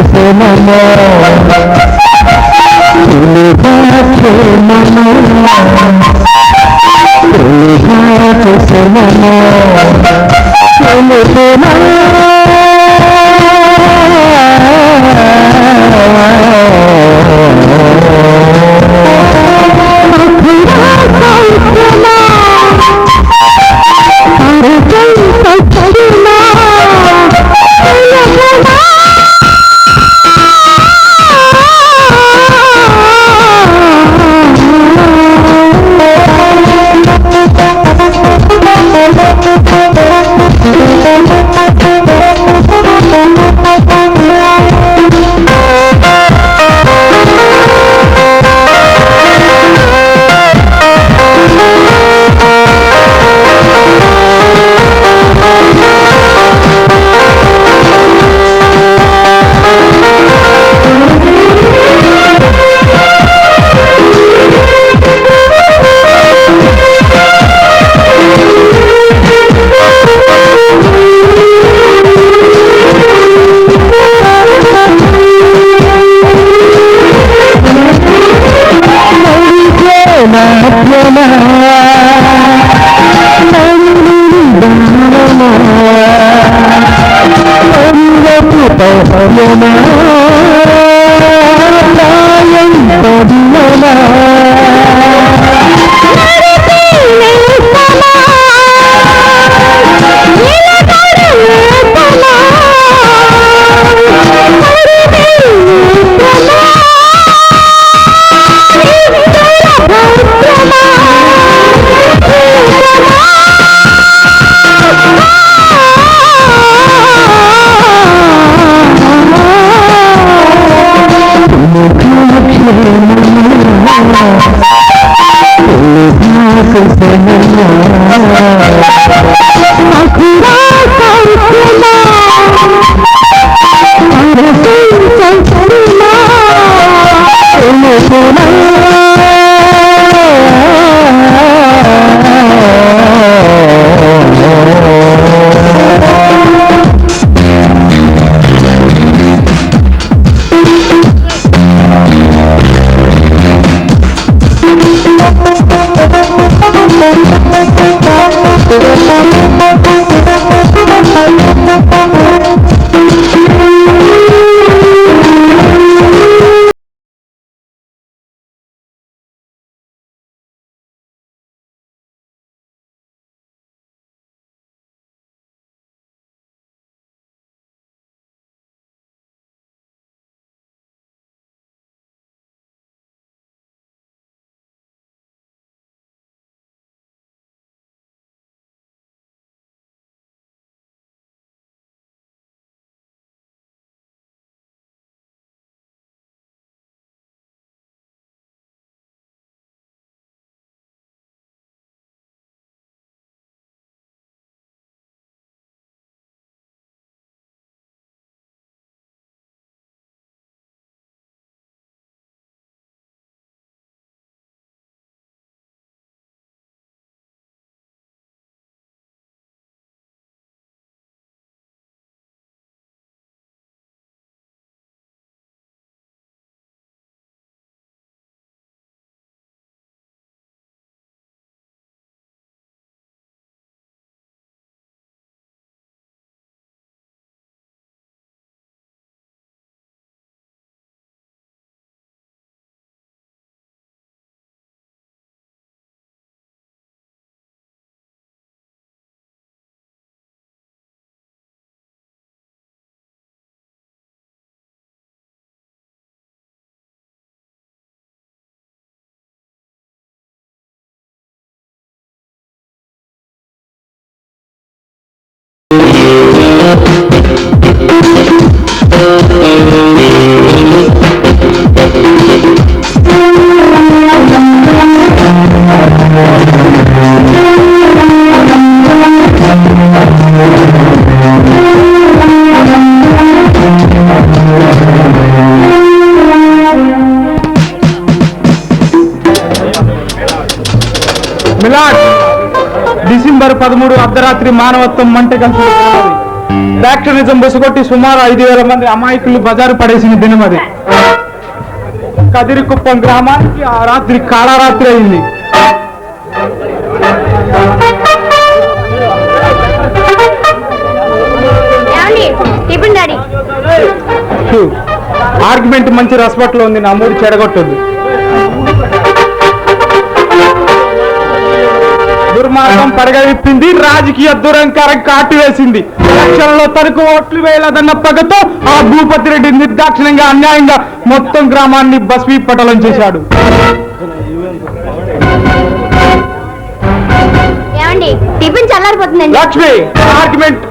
క్షేమమో తెలుగా క్షేమమో Milad! December పదమూడు అర్ధరాత్రి మానవత్వం మంట కలిసి ఫ్యాక్షనిజం బుసగొట్టి సుమారు ఐదు వేల మంది అమాయకులు బజారు పడేసిన దినం అది. కదిరికుప్పం గ్రామానికి ఆ రాత్రి కాళరాత్రి అయింది. ఆర్గ్యుమెంట్ మంచి రసపట్లో ఉంది నా మూడు చెడగొట్టదు దుర్మార్గం పడగవిప్పింది రాజకీయ దురంకారం కాటు వేసింది ఎలక్షన్లో తనకు ఓట్లు వేయలేదన్న పగతో ఆ భూపతి రెడ్డి నిర్దాక్షిణ్యంగా అన్యాయంగా మొత్తం గ్రామాన్ని చేశాడు. ఏమండి టిఫిన్ చల్లారిపోతుందండి. లక్ష్మి ఆర్గ్యుమెంట్.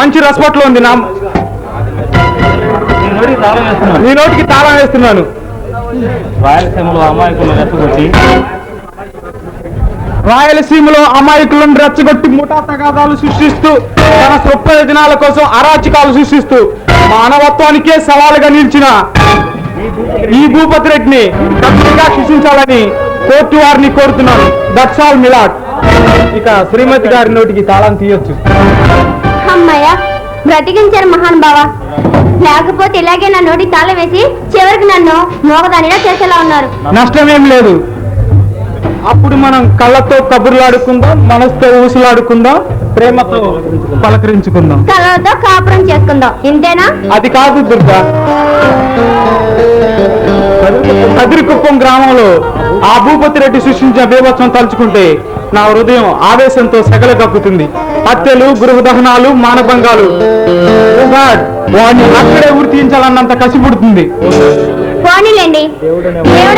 మంచి రసపట్లో ఉంది నా నీ నోటికి తాళం వేస్తున్నాను. రాయలసీమలో అమాయకులు రెచ్చగొట్టి రాయలసీమలో అమాయకులను రెచ్చగొట్టి ముఠా తగాదాలు సృష్టిస్తూ తన స్వప్రయోజనాల కోసం అరాచకాలు సృష్టిస్తూ మానవత్వానికే సవాలుగా నిలిచిన ఈ భూపతి రెడ్డిని కఠినంగా శిక్షించాలని కోర్టు వారిని కోరుతున్నాను. దట్స్ ఆల్ మిలాట్ ఇక శ్రీమతి గారి నోటికి తాళం తీయొచ్చు. అమ్మయ్య బ్రతికించారు మహానుభావ లేకపోతే ఇలాగే నా నోటి తాళం వేసి చివరికి నన్ను మోగదానిలా చేసేలా ఉన్నారు. నష్టమేం లేదు. అప్పుడు మనం కళ్ళతో కబుర్లాడుకుందాం మనసుతో ఊసులాడుకుందాం ప్రేమతో పలకరించుకుందాం. కలలతో కాపురం చేసుకుందాం. ఇంతేనా? అది కాదు దుర్గా. కదిరికుప్పం గ్రామంలో ఆ భూపతి రెడ్డి సృష్టించిన బీభత్సం తలుచుకుంటే నా హృదయం ఆవేశంతో సెగలు కక్కుతుంది. హత్యలు గృహ దహనాలు మానభంగాలు వాడిని అక్కడే ఉరి తీయించాలన్నంత కసి పోనీలేండి దేవుడు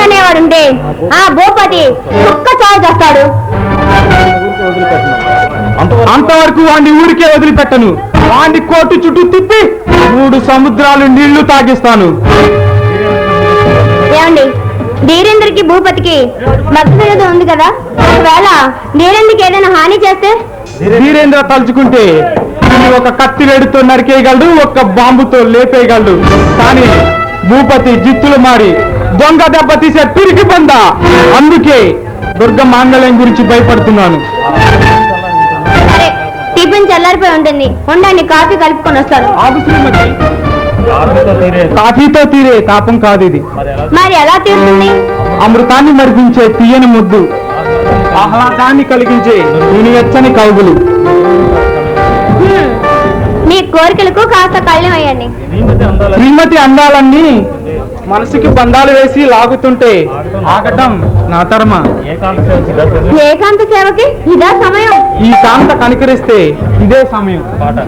అనేవాడు ఉంటే ఆ భూపతి ఒక్క చావు చేస్తాడు. అంతవరకు వాడిని ఊరికే వదిలిపెట్టను. వాడిని కోర్టు చుట్టూ తిప్పి మూడు సముద్రాలు నీళ్ళు తాగిస్తాను. ఏమండి ధీరేంద్రకి భూపతికి విరోధం ఉంది కదా? ఒకవేళ ధీరేంద్రకి ఏదైనా హాని చేస్తే? వీరేంద్ర తలుచుకుంటే ఒక కత్తి వేడితో నరికేయగలడు ఒక బాంబుతో లేపేయగలడు. కానీ భూపతి జిత్తులు మారి దొంగ దెబ్బ తీసే పిరికి పంద. అందుకే దుర్గ మాంగళ్యం గురించి భయపడుతున్నాను. టిఫిన్ చల్లారిపోయి ఉంటుంది ఉండండి కాఫీ కలుపుకొని వస్తాను కాఫీతో తీరే. తాపం కాదు ఇది. మరి ఎలా తీరుతుంది? అమృతాన్ని మరిపించే తీయని ముద్దు. ఆహ్లాదాన్ని కలిగించే వెచ్చని కౌగులు. హ్మ్. మీ కోరికలకు కాస్త కళ్ళం అయ్యండి. శ్రీమతి అందాల శ్రీమతి అందాలన్నీ మనసుకి బంధాలు వేసి లాగుతుంటే ఆగటం నా తరమ ఏకాంత సేవకి దర్శనం ఏకాంత సేవకి ఇదా సమయం. ఈ కాంత కనికరిస్తే ఇదే సమయం. పాట.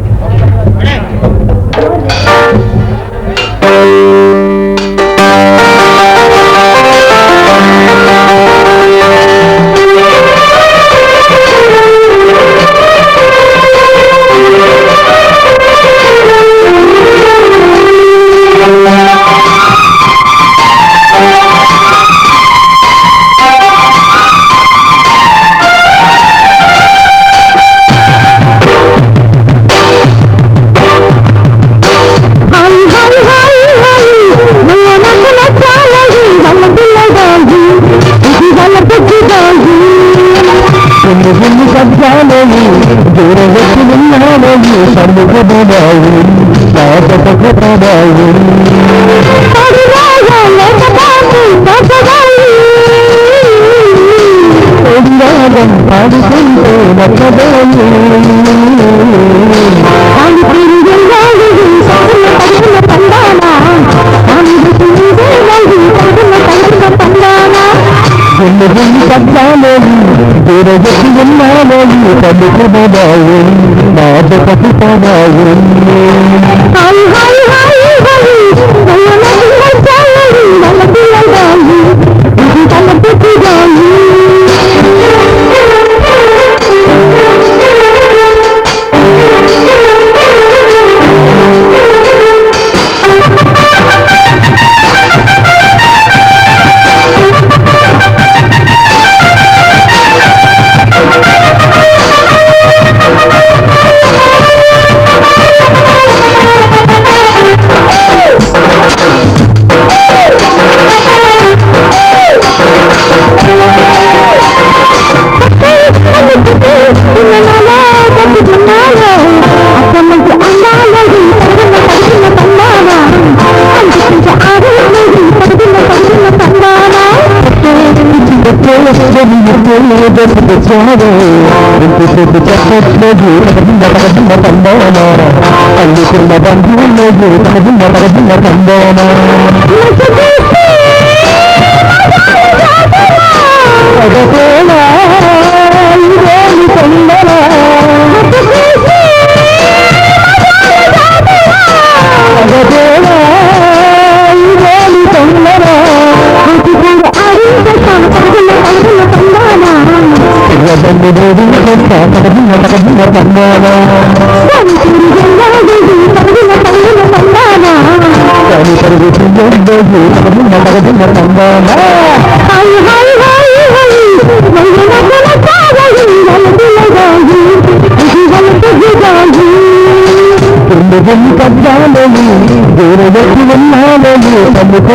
ప్రభురావు శాప ప్రభురావు కొడిరాగం పాడుకుంటే నచ్చదాము గుండె గుండె పద్దాలేని పెరగతి ఉన్నాను పలుకునగా ఉంది తెచ్చాడు ఇంటికి చెప్పట్లేదు అల్లుకున్న బంధువులేదు తందోన అదోలా ఇదేమి తందోన కానీ ఉన్నాలని తమ్ముకు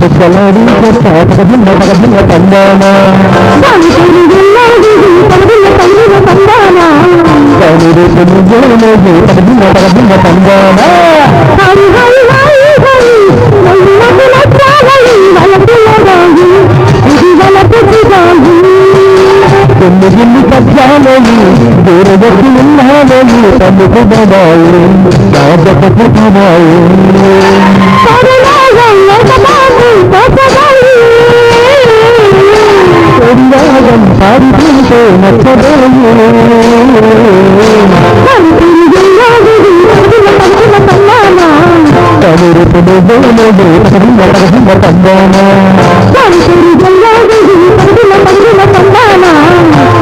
ప్రభుత్వ ప్రభుత్వ తందానా పోతుందా ప్రభుత్వ ప్రభుత్వ తందానా తందానా తందానా కొన్ని పద్యాలని దూరగతి ఉన్నాలని తమ్ముకు కొందాగం పాడుతుంటే నచ్చబోయి తమిరుపుడు బోలెడు తందానా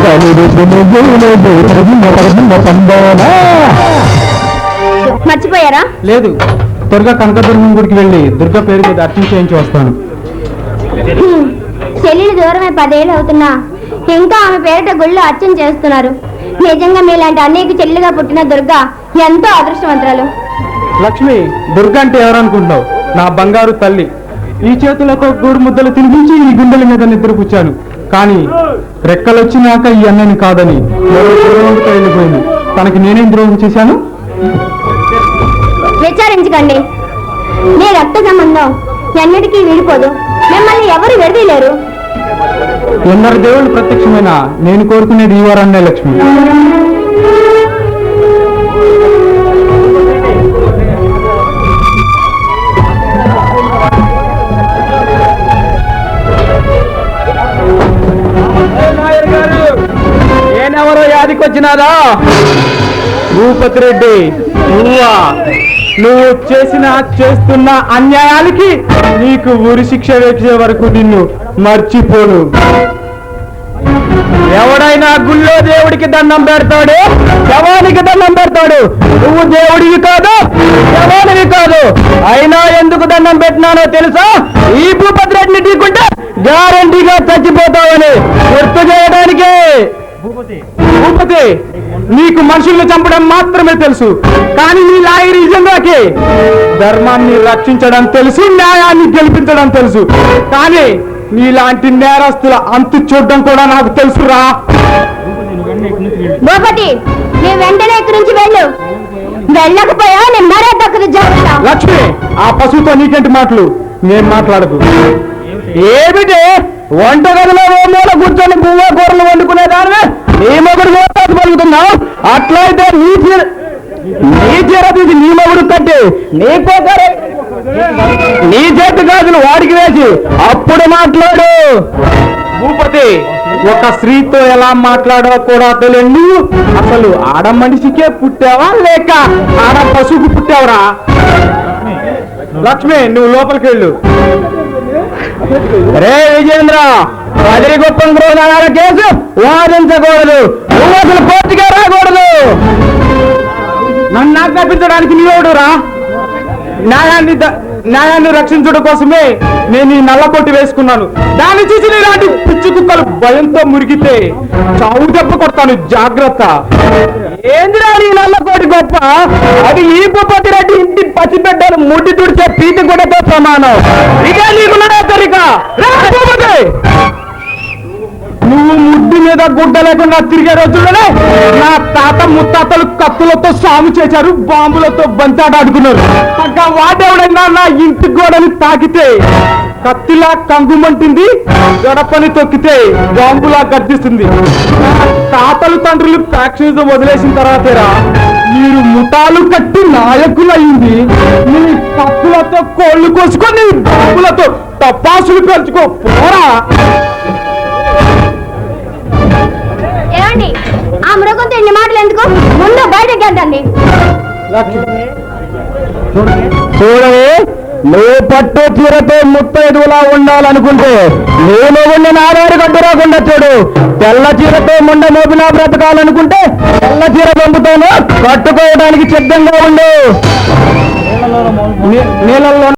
తమిరుపుడు బోలెడు తందానా మర్చిపోయారా? లేదు. త్వరగా కనకదుర్గం గుడికి వెళ్ళి దుర్గ పేరు మీద అర్చన చేయించి వస్తాను. చెల్లెలు దూరమై పదేళ్ళు అవుతున్నా. ఇంకా ఆమె పేరిట గుళ్ళు అర్చన చేస్తున్నారు. నిజంగా మీలాంటి అన్నయ్యకి చెల్లిగా పుట్టిన దుర్గ ఎంతో అదృష్టవంతురాలు. లక్ష్మి దుర్గ అంటే ఎవరనుకుంటున్నావు? నా బంగారు తల్లి. ఈ చేతులకు గూడు ముద్దలు తినిపించి ఈ గుండెల మీద నిద్రపుచ్చాను కానీ రెక్కలొచ్చినాక ఈ అన్నని కాదని వెళ్ళిపోయింది. తనకి నేనేం ద్రోహం చేశాను? విచారించకండి. మీ రక్త సంబంధం ఎన్నటికీ విడిపోదు. మిమ్మల్ని ఎవరు విడదీయలేరు? ఎందరు దేవుళ్ళు ప్రత్యక్షమైన నేను కోరుకునేది ఈ వారాన్నే లక్ష్మి. నేనెవరో యాదికొచ్చినారా? భూపతి రెడ్డి నువ్వు చేసిన చేస్తున్న అన్యాయాలకి నీకు ఉరి శిక్ష వేసే వరకు నిన్ను మర్చిపోను. ఎవడైనా గుళ్ళో దేవుడికి దండం పెడతాడు శవానికి దండం పెడతాడు. నువ్వు దేవుడివి కాదు శవానివి కాదు. అయినా ఎందుకు దండం పెట్టినానో తెలుసా? ఈ భూపతి రెడ్డిని ఢీకుంటే గ్యారంటీగా చచ్చిపోతావని గుర్తు చేయడానికే. భూపతి. నీకు మనుషుల్ని చంపడం మాత్రమే తెలుసు కానీ నీ లాయరిజంలోకి ధర్మాన్ని రక్షించడం తెలుసు న్యాయాన్ని గెలిపించడం తెలుసు కానీ నీలాంటి నేరస్తుల అంతు చూడడం కూడా నాకు తెలుసురా. భూపతి నీ వెంటనే ఇక్కడి నుంచి వెళ్ళు. వెళ్ళకపోయా నేను మరే దక్కదు జాగ్రత్త. లక్ష్మి ఆ పశువుతో నీకేంటి మాటలు? నేను మాట్లాడకు? ఏమిటి? వంటగదిలో ఓ మూల కూర్చొని పువ్వ కూరలు వండుకునే నీ మొగుడు మోతాదు పలుకుతున్నావు అట్లయితే నీ చీర నీ చీర తీసి నీ మొగుడు కట్టి నీ నీ చేతి గాజులు వాడికి వేసి అప్పుడు మాట్లాడు. భూపతి ఒక స్త్రీతో ఎలా మాట్లాడో కూడా తెలియదు అసలు ఆడ మనిషికే పుట్టావా లేక ఆడ పశువుకు పుట్టావరా? లక్ష్మి నువ్వు లోపలికి వెళ్ళు రే విజేంద్ర పదిరి గొప్పం గృహనాల కేసు వాదించకూడదు. నువ్వు అసలు కోర్టుకే రాకూడదు. నన్ను ఆజ్ఞాపించడానికి నీవెవడురా? న్యాయాన్ని ద- న్యాయాన్ని రక్షించడం కోసమే నేను ఈ నల్లబొట్టు వేసుకున్నాను. దాన్ని చూసి ఇలాంటి పిచ్చి కుక్కలు భయంతో మురిగితే చావు దెబ్బ కొడతాను జాగ్రత్త. ఏందిరా ఈ నల్లకోటి గొప్ప? అది ఈ భూపతి రెడ్డి ఇంటి పసిబిడ్డలు ముడ్డి తుడిచే పీతి గుడతో సమానం ఇదే నీకు హెచ్చరిక రా నువ్వు ముడ్డు మీద గుడ్డ లేకుండా తిరిగే రోజుల్లోనే నా తాత ముత్తాతలు కత్తులతో సాము చేశారు బాంబులతో బంతాట ఆడుకున్నారు. ఇంకా వాడెవడైనా నా ఇంటి గోడని తాకితే కత్తిలా కంగుమంటుంది గడపని తొక్కితే బాంబులా గర్జిస్తుంది తాతలు తండ్రులు ఫ్యాక్షనిజం వదిలేసిన తర్వాతేరా మీరు ముఠాలు కట్టి నాయకులయ్యింది. మీ కత్తులతో కోళ్ళు కోసుకొని బాంబులతో టపాసులు పెంచుకో పోరా. ఏమండి? ఆ మృగంతో ఇన్ని మాటలు ఎందుకు? ముందు బయటకి వెళ్ళండి. చూడవే నువ్వు పట్టు చీరతో ముత్తైదులా ఉండాలనుకుంటే నేను ఉండి నారాడు గడ్డు రాకుండా చూడు. తెల్ల చీరతో ముండ మోపినా బ్రతకాలనుకుంటే తెల్ల చీర పంపుతాను కట్టుకోవడానికి సిద్ధంగా ఉండు. నీళ్ళల్లో